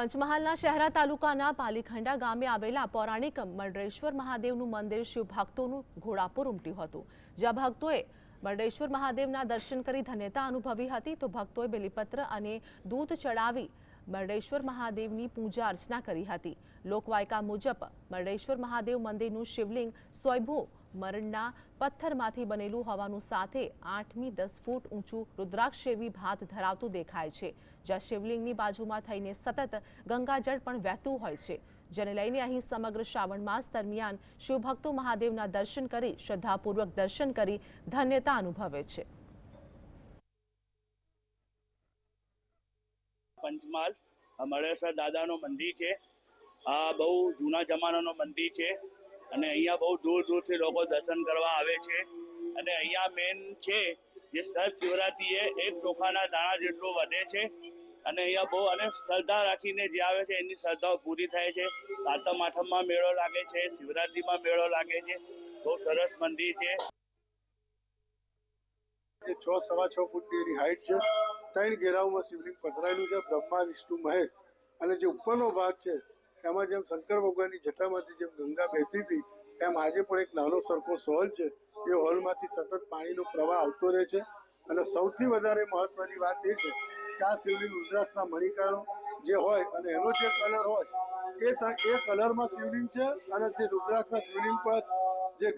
પંચમહાલના શહેરા તાલુકાના પાલીખંડા ગામે આવેલા પૌરાણિક મંડળેશ્વર મહાદેવનું મંદિર શિવ ભક્તોનું ઘોડાપુર ઉમટ્યું હતું. જ્યાં ભક્તોએ મંડળેશ્વર મહાદેવના દર્શન કરી ધન્યતા અનુભવી હતી, તો ભક્તોએ બેલીપત્ર અને દૂધ ચડાવી મરડેશ્વર મહાદેવની પૂજા અર્ચના કરી હતી. લોકવાયકા મુજબ મરડેશ્વર મહાદેવ મંદિરનું શિવલિંગ સ્વયંભૂ મરણના પથ્થરમાંથી બનેલું હોવાનું સાથે આઠમી દસ ફૂટ ઊંચું રુદ્રાક્ષ જેવી ભાત ધરાવતું દેખાય છે. જ્યાં શિવલિંગની બાજુમાં થઈને સતત ગંગાજળ પણ વહેતું હોય છે. જેને લઈને અહીં સમગ્ર શ્રાવણ માસ દરમિયાન શિવભક્તો મહાદેવના દર્શન કરી શ્રદ્ધાપૂર્વક દર્શન કરી ધન્યતા અનુભવે છે. પંચમહાલ. મળેશ્વર દાદાનું મંદિર છે. આ બહુ જૂના જમાનાનું મંદિર છે અને અહીંયા બહુ દૂર દૂરથી લોકો દર્શન કરવા આવે છે. અને અહીંયા મેન છે જે સર શિવરાત્રિએ એક ચોખાના દાણા જેટલું વધે છે. અને અહીંયા બહુ અને શ્રદ્ધા રાખીને જે આવે છે એની શ્રદ્ધાઓ પૂરી થાય છે. સાતમ આઠમમાં મેળો લાગે છે, શિવરાત્રીમાં મેળો લાગે છે. બહુ સરસ મંદિર છે. છ, સવા છ ફૂટની એની હાઈટ છે. ત્રણ ઘેરાવમાં શિવલિંગ પથરાયેલું છે, બ્રહ્મા, વિષ્ણુ, મહેશ. અને જે ઉપરનો ભાગ છે એમાં જેમ શંકર ભગવાનની જટામાંથી જેમ ગંગા વહેતી હતી એમ આજે પણ એક નાનો સરખો હોલ છે. એ હોલમાંથી સતત પાણીનો પ્રવાહ આવતો રહે છે. અને સૌથી વધારે મહત્વની વાત એ છે કે આ શિવલિંગ રુદ્રાક્ષના મણિકારો જે હોય અને એનો જે કલર હોય, એ ત- એ કલરમાં શિવલિંગ છે અને જે રુદ્રાક્ષના શિવલિંગ પર જે